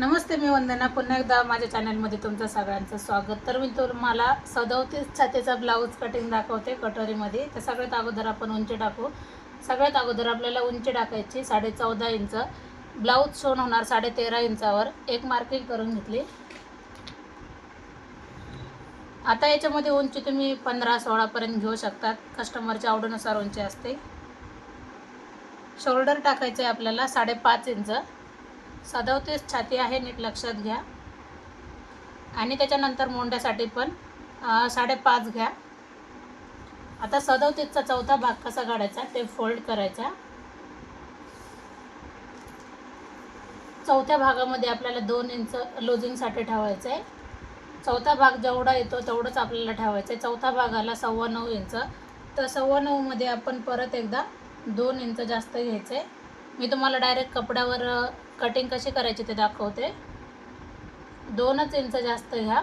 नमस्ते मी वंदना. पुन्हा एकदा माझ्या चॅनलमध्ये तुमचं सगळ्यांचं स्वागत. तर मी तुम्हाला सदवतीस छातीचा ब्लाऊज कटिंग दाखवते कटोरीमध्ये. तर सगळ्यात अगोदर आपण उंची टाकू. सगळ्यात अगोदर आपल्याला उंची टाकायची साडे चौदा इंच. ब्लाऊज शोन होणार साडे तेरा इंचावर. एक मार्किंग करून घेतली. आता याच्यामध्ये उंची तुम्ही पंधरा सोळापर्यंत घेऊ शकतात. कस्टमरच्या आवडीनुसार उंची असते. शोल्डर टाकायचं आहे आपल्याला साडेपाच इंच. सदवतेच छाती आहे नीट लक्षात घ्या. आणि त्याच्यानंतर मोंड्यासाठी पण साडेपाच घ्या. आता सदोतीसचा चौथा भाग कसा काढायचा ते फोल्ड करायचा. चौथ्या भागामध्ये आपल्याला दोन इंच लोजिंगसाठी ठेवायचं आहे चौथा भाग जेवढा येतो तेवढंच आपल्याला ठेवायचं आहे चौथा भागाला सव्वा नऊ इंच तर सव्वा नऊमध्ये आपण परत एकदा दोन इंच जास्त घ्यायचं आहे मी तुम्हाला डायरेक्ट कपड्यावर कटिंग कशी करायची ते दाखवते. दोनच इंच जास्त घ्या.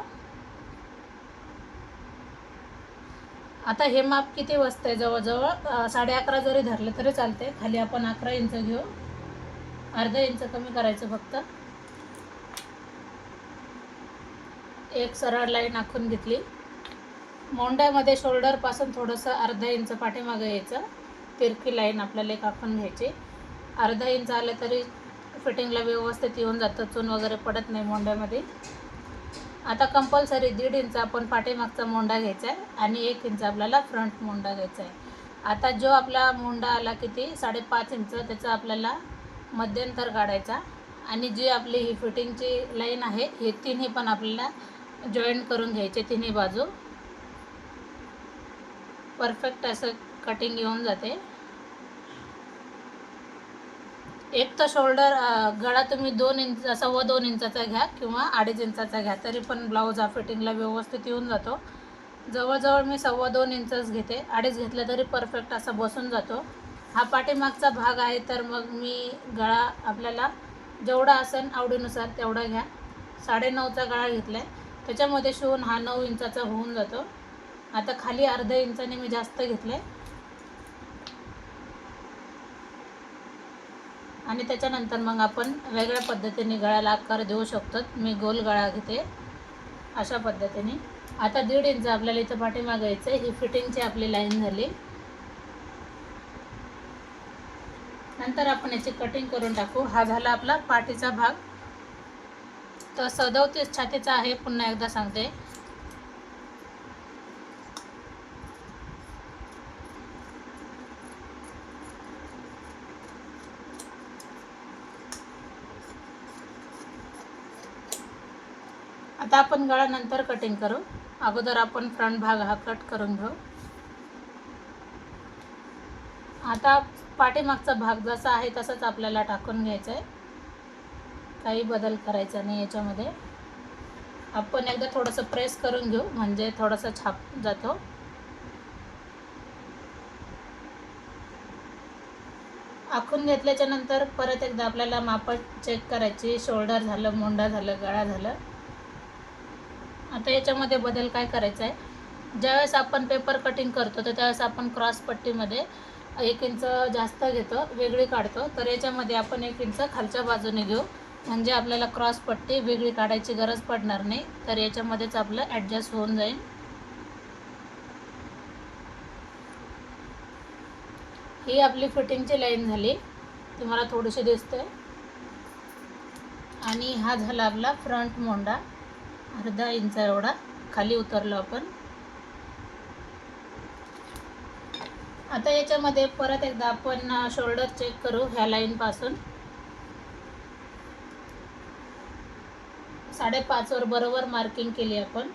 आता हे माप किती बसतंय जवळजवळ? साडे अकरा जरी धरलं तरी चालते खाली आपण अकरा इंच घेऊ. अर्धा इंच कमी करायचं फक्त. एक सरळ लाईन आखून घेतली. मोंड्यामध्ये शोल्डरपासून थोडंसं अर्धा इंच पाठीमागं यायचं. तिरकी लाईन आपल्याला एक आखून घ्यायची. अर्धा इंच आलं तरी फिटिंगला व्यवस्थित येऊन जातं चून वगैरे पडत नाही मोंड्यामध्ये आता कंपल्सरी दीड इंच आपण पाठीमागचा मोंडा घ्यायचा आहे आणि एक इंच आपल्याला फ्रंट मोंडा घ्यायचा आहे. आता जो आपला मोंडा आला किती? साडेपाच इंच त्याचा आपल्याला मध्यंतर काढायचा. आणि जी आपली ही फिटिंगची लाईन आहे हे तिन्ही पण आपल्याला जॉईंट करून घ्यायचे तिन्ही बाजू. परफेक्ट असं कटिंग येऊन जाते. एक तर शोल्डर गळा तुम्ही दोन इंच सव्वा दोन इंचाचा घ्या किंवा अडीच इंचाचा घ्या तरी पण ब्लाऊज हा फिटिंगला व्यवस्थित येऊन जातो. जवळजवळ मी सव्वा दोन इंचच घेते. अडीच घेतलं तरी परफेक्ट असा बसून जातो. हा पाठीमागचा भाग आहे तर मग मी गळा आपल्याला जेवढा असेल आवडीनुसार तेवढा घ्या. साडेनऊचा गळा घेतला आहे त्याच्यामध्ये शिवून हा नऊ इंचाचा होऊन जातो. आता खाली अर्ध्या इंचाने मी जास्त घेतलं आहे आणि त्याच्यानंतर मग आपण वेगळ्या पद्धतीने गळ्याला आकार देऊ शकतो. मी गोल गळा घेते. अशा पद्धतीने. आता दीड इंच आपल्याला इथं पाठीमागायचं आहे ही फिटिंगची आपली लाईन झाली. नंतर आपण याची कटिंग करून टाकू. हा झाला आपला पाठीचा भाग. तर सदवतीस छातीचा आहे पुन्हा एकदा सांगते. आता आपण गळा नंतर कटिंग करू. अगोदर आपण फ्रंट भाग हा कट करून घेऊ. आता पाठीमागचा भाग जसा आहे तसाच आपल्याला टाकून घ्यायचा आहे काही बदल करायचा नाही याच्यामध्ये. आपण एकदा थोडंसं प्रेस करून घेऊ म्हणजे थोडंसं छाप जातो. आखून घेतल्याच्या नंतर परत एकदा आपल्याला माप चेक करायची. शोल्डर झालं मोंडा झालं गळा झालं. आता याच्यामध्ये बदल काय करायचा आहे? ज्यावेळेस आपण पेपर कटिंग करतो तर त्यावेळेस आपण क्रॉस पट्टीमध्ये एक इंच जास्त घेतो वेगळी काढतो. तर याच्यामध्ये आपण एक इंच खालच्या बाजूने घेऊ. म्हणजे आपल्याला क्रॉस पट्टी वेगळी काढायची गरज पडणार नाही. तर याच्यामध्येच आपलं ॲडजस्ट होऊन जाईल. ही आपली फिटिंगची लाईन झाली. तुम्हाला थोडीशी दिसते आणि हा झाला आपला फ्रंट मोंडा अर्धा इंच एवढा. खाली उतरलो आपण. आता याच्यामध्ये परत एकदा आपण शोल्डर चेक करू ह्या लाईनपासून साडेपाचवर बरोबर मार्किंग केली आपण.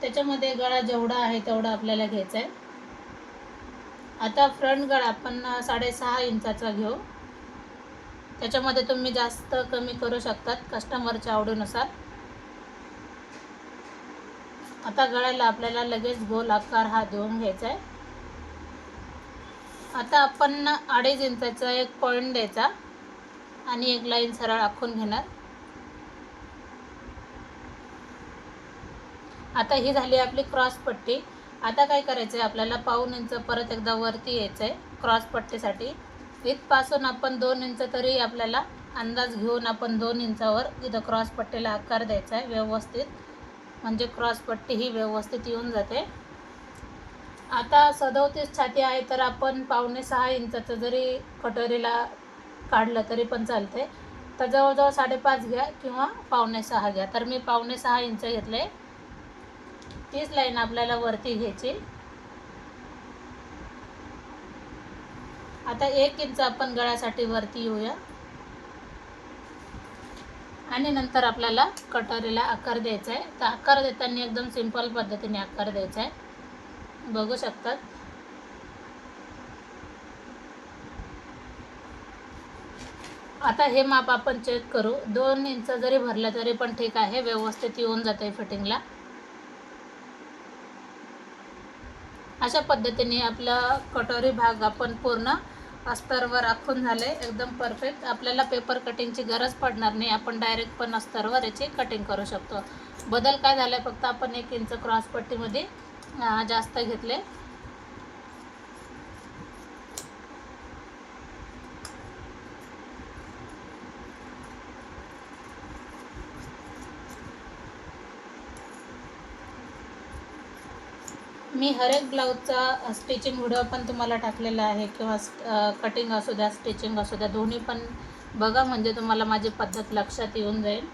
त्याच्यामध्ये गळा जेवढा आहे तेवढा आपल्याला घ्यायचा आहे. आता फ्रंट गळा आपण साडेसहा इंचाचा घेऊ. त्याच्यामध्ये तुम्ही जास्त कमी करू शकतात कस्टमरच्या आवडीनुसार. आता गळ्याला आपल्याला लगेच गोल आकार हा देऊन घ्यायचा आहे. आता आपण अडीच इंचाचा एक पॉईंट द्यायचा आणि एक लाईन सरळ आखून घेणार. आता ही झाली आपली क्रॉस पट्टी. आता काय करायचं आहे आपल्याला पाऊन इंच परत एकदा वरती यायचं आहे क्रॉस पट्टीसाठी. इथपासून आपण दोन इंच तरी आपल्याला अंदाज घेऊन आपण दोन इंचावर इथं क्रॉस पट्टीला आकार द्यायचा आहे व्यवस्थित. म्हणजे क्रॉसपट्टी ही व्यवस्थित येऊन जाते. आता सदोतीस छाती आहे तर आपण पावणे सहा इंचाचं जरी कटोरीला काढलं तरी पण चालते. तर जवळजवळ साडेपाच घ्या किंवा पावणे सहा घ्या. तर मी पावणे सहा इंच घेतले. तीच लाईन आपल्याला वरती घ्यायची. आता एक इंच आपण गळ्यासाठी वरती येऊया. आणि नंतर आपल्याला कटोरीला आकार द्यायचा आहे. तर आकार देताना एकदम सिंपल पद्धतीने आकार द्यायचा आहे. बघू शकतात. आता हे माप आपण चेक करू. दोन इंच जरी भरलं तरी पण ठीक आहे. व्यवस्थित येऊन जाते फिटिंगला अशा पद्धतीने आपला कटोरी भाग आपण पूर्ण अस्तरवर आखून झाले. एकदम परफेक्ट आपल्याला पेपर कटिंगची गरज पडणार नाही. आपण डायरेक्ट पण अस्तरवर याची कटिंग करू शकतो. बदल काय झाला? आहे फक्त आपण एक इंच क्रॉसपट्टीमध्ये जास्त घेतले. मी हर एक ब्लाऊजचा स्टिचिंग व्हिडिओ पण तुम्हाला टाकलेला आहे किंवा कटिंग असू द्या स्टिचिंग असू द्या दोन्ही पण बघा म्हणजे तुम्हाला माझी पद्धत लक्षात येऊन जाईल.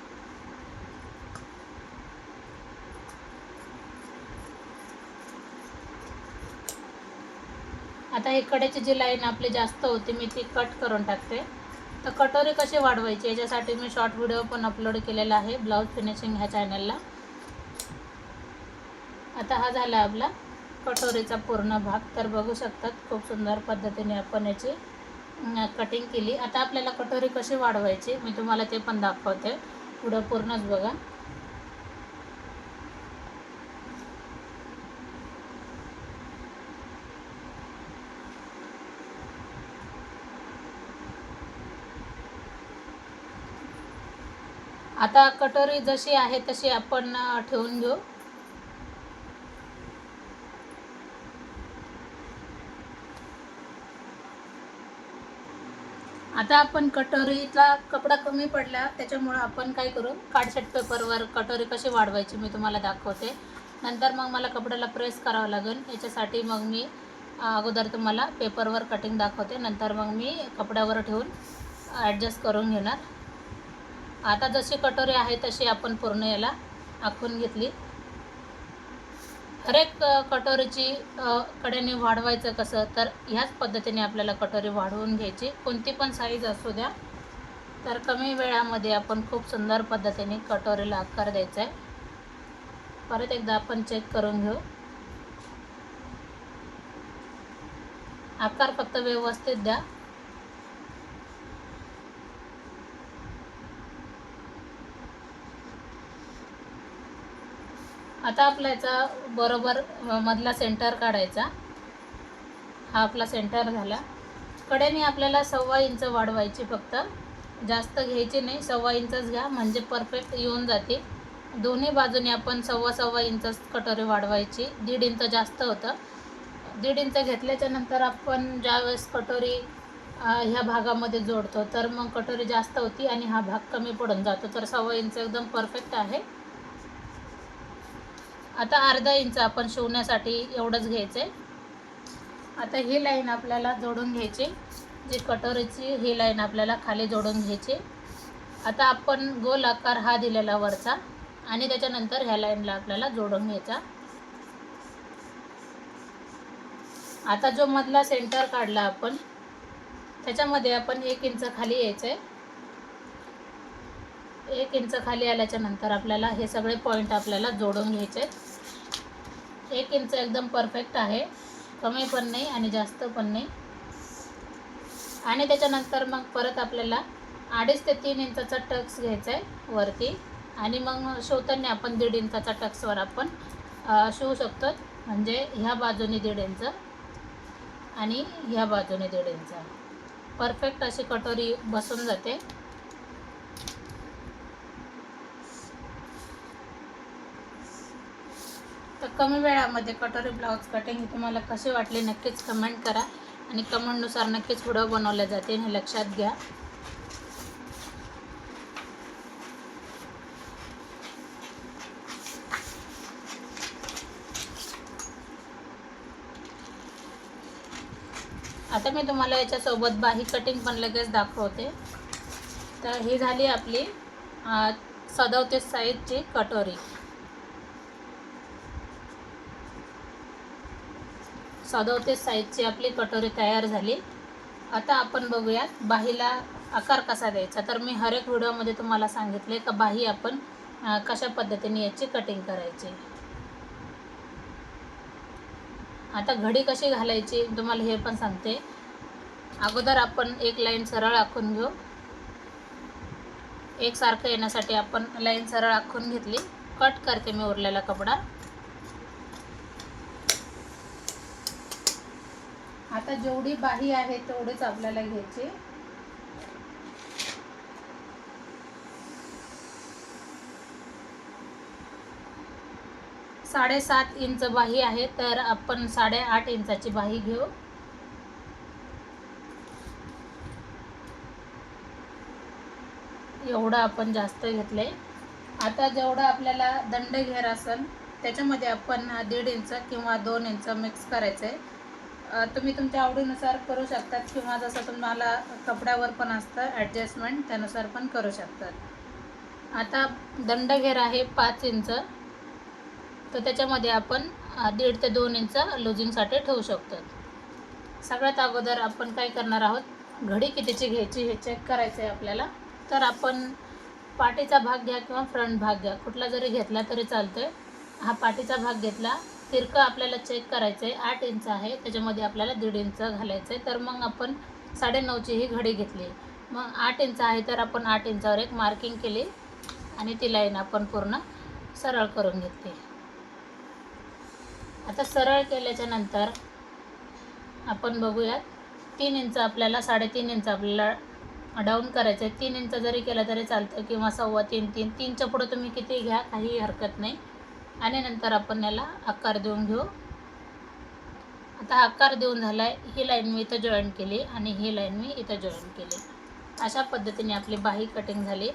आता हे कडेची जी लाईन आपली जास्त होती मी ती कट करून टाकते. तर कटोरी कशी वाढवायची याच्यासाठी मी शॉर्ट व्हिडिओ पण अपलोड केलेला आहे ब्लाऊज फिनिशिंग ह्या चॅनलला आता हा झाला आपला. कटोरीचा पूर्ण भाग तर बघू शकतात. खूप सुंदर पद्धतीने आपण याची कटिंग केली. आता आपल्याला कटोरी कशी वाढवायची मी तुम्हाला ते पण दाखवते. पुढं पूर्णच बघा. आता कटोरी जशी आहे तशी आपण ठेवून घेऊ. आता आपण कटोरीचा कपडा कमी पडला त्याच्यामुळं आपण काय करू? कार्डशीट पेपरवर कटोरी कशी वाढवायची मी तुम्हाला दाखवते. नंतर मग मला कपड्याला प्रेस करावं लागेल. याच्यासाठी मग मी अगोदर तुम्हाला पेपरवर कटिंग दाखवते. नंतर मग मी कपड्यावर ठेवून ॲडजस्ट करून घेणार. आता जशी कटोरी आहे तशी आपण पूर्ण याला आखून घेतली. हर एक कटोरीची कडेने वाढवायचं कसं तर ह्याच पद्धतीने आपल्याला कटोरी वाढवून घ्यायची. कोणती पण साईज असू द्या तर कमी वेळामध्ये आपण खूप सुंदर पद्धतीने कटोरीला आकार द्यायचा आहे. परत एकदा आपण चेक करून घेऊ. आकार फक्त व्यवस्थित द्या. आता आपला याचा बरोबर मधला सेंटर काढायचा. हा आपला सेंटर झाला. कडेने आपल्याला सव्वा इंच वाढवायची फक्त. जास्त घ्यायची नाही सव्वा इंचच घ्या. म्हणजे परफेक्ट येऊन जाते. दोन्ही बाजूने आपण सव्वा सव्वा इंच कटोरी वाढवायची. दीड इंच जास्त होतं. दीड इंच घेतल्याच्या नंतर आपण ज्यावेळेस कटोरी ह्या भागामध्ये जोडतो तर मग कटोरी जास्त होती आणि हा भाग कमी पडून जातो. तर सव्वा इंच एकदम परफेक्ट आहे. आता अर्धा इंच आपण शिवण्यासाठी एवढंच घ्यायचं. आहे आता ही लाईन आपल्याला जोडून घ्यायची. जी कटोरीची ही लाईन आपल्याला खाली जोडून घ्यायची. आता आपण गोल आकार हा दिलेला वरचा आणि त्याच्यानंतर ह्या लाईनला आपल्याला जोडून घ्यायचा. आता जो मधला सेंटर काढला आपण त्याच्यामध्ये आपण एक इंच खाली यायचं आहे एक इंच खाली आल्याच्यानंतर आपल्याला हे सगळे पॉईंट आपल्याला जोडून घ्यायचे आहेत एक इंच एकदम परफेक्ट आहे. कमी पण नाही आणि जास्त पण नाही. आणि त्याच्यानंतर मग परत आपल्याला अडीच ते तीन इंचाचा टक्स घ्यायचा आहे वरती. आणि मग शिवताना आपण दीड इंचाचा टक्सवर आपण शिवू शकतो. म्हणजे ह्या बाजूने दीड इंच आणि ह्या बाजूने दीड इंच. परफेक्ट अशी कटोरी बसून जाते. कमी वेळामध्ये कटोरी ब्लाऊज कटिंग तुम्हाला कसे वाटले नक्कीच कमेंट करा. आणि कमेंटनुसार नक्कीच व्हिडिओ बनवले जाते हे लक्षात घ्या. आता मी तुम्हाला याच्यासोबत बाही कटिंग पण लगेच दाखवते. तर ही झाली आपली सदवते साईजची कटोरी. सदवतीस साईजची आपली कटोरी तयार झाली. आता आपण बघूयात बाहीला आकार कसा द्यायचा? तर मी हरेक व्हिडिओमध्ये तुम्हाला सांगितले का बाही आपण कशा पद्धतीने याची कटिंग करायची. आता घडी कशी घालायची तुम्हाला हे पण सांगते. अगोदर आपण एक लाईन सरळ आखून घेऊ. एकसारखं येण्यासाठी आपण लाईन सरळ आखून घेतली. कट करते मी उरलेला कपडा. आता जेवढी बाही आहे तेवढीच आपल्याला घ्यायची. साडेसात इंच बाही आहे तर आपण साडेआठ इंचाची बाही घेऊ. एवढं आपण जास्त घेतले. आता जेवढा आपल्याला दंड घेर असेल त्याच्यामध्ये आपण दीड इंच किंवा दोन इंच मिक्स करायचं. आहे तुम्ही तुमच्या आवडीनुसार करू शकतात किंवा जसं तुम्हाला कपड्यावर पण असतं ॲडजस्टमेंट त्यानुसार पण करू शकतात. आता दंड घेर आहे पाच इंच. तर त्याच्यामध्ये आपण दीड ते दोन इंच लुजिंगसाठी ठेवू शकतो. सगळ्यात अगोदर आपण काय करणार आहोत घडी कितीची घ्यायची हे चेक करायचं आहे आपल्याला. तर आपण पाठीचा भाग घ्या किंवा फ्रंट भाग घ्या. कुठला जरी घेतला तरी चालतो आहे हा पाठीचा भाग घेतला तिरकं आपल्याला चेक करायचं आहे आठ इंच आहे त्याच्यामध्ये आपल्याला दीड इंच घालायचं आहे तर मग आपण साडेनऊची ही घडी घेतली. मग आठ इंच आहे तर आपण आठ इंचावर एक मार्किंग केली आणि ती लाईन आपण पूर्ण सरळ करून घेतली. आता सरळ केल्याच्यानंतर आपण बघूयात तीन इंच आपल्याला साडेतीन इंच आपल्याला डाऊन करायचं आहे तीन इंच जरी केलं तरी चालतं किंवा सव्वा तीन तीन तीनच्या पुढं तुम्ही किती घ्या काही हरकत नाही. आणि नंतर आपण याला आकार देऊन घेऊ. आता आकार देऊन झाला आहे ही लाईन मी इथं जॉईन केली आणि ही लाईन मी इथं जॉईन केली. अशा पद्धतीने आपली बाही कटिंग झाली.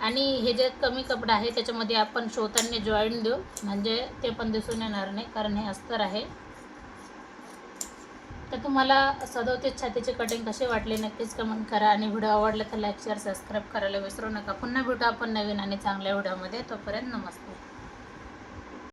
आणि हे जे कमी कपडा आहे त्याच्यामध्ये आपण शोतांनी जॉईन देऊ. म्हणजे ते पण दिसून येणार नाही कारण हे अस्तर आहे. तर तुम्हाला सदोतीस छातीची कटिंग कशी वाटली नक्कीच कमेंट करा. आणि व्हिडिओ आवडला तर लाईक शेअर सबस्क्राईब करायला विसरू नका. पुन्हा भेटू आपण नवीन आणि चांगल्या व्हिडिओमध्ये. तोपर्यंत नमस्ते.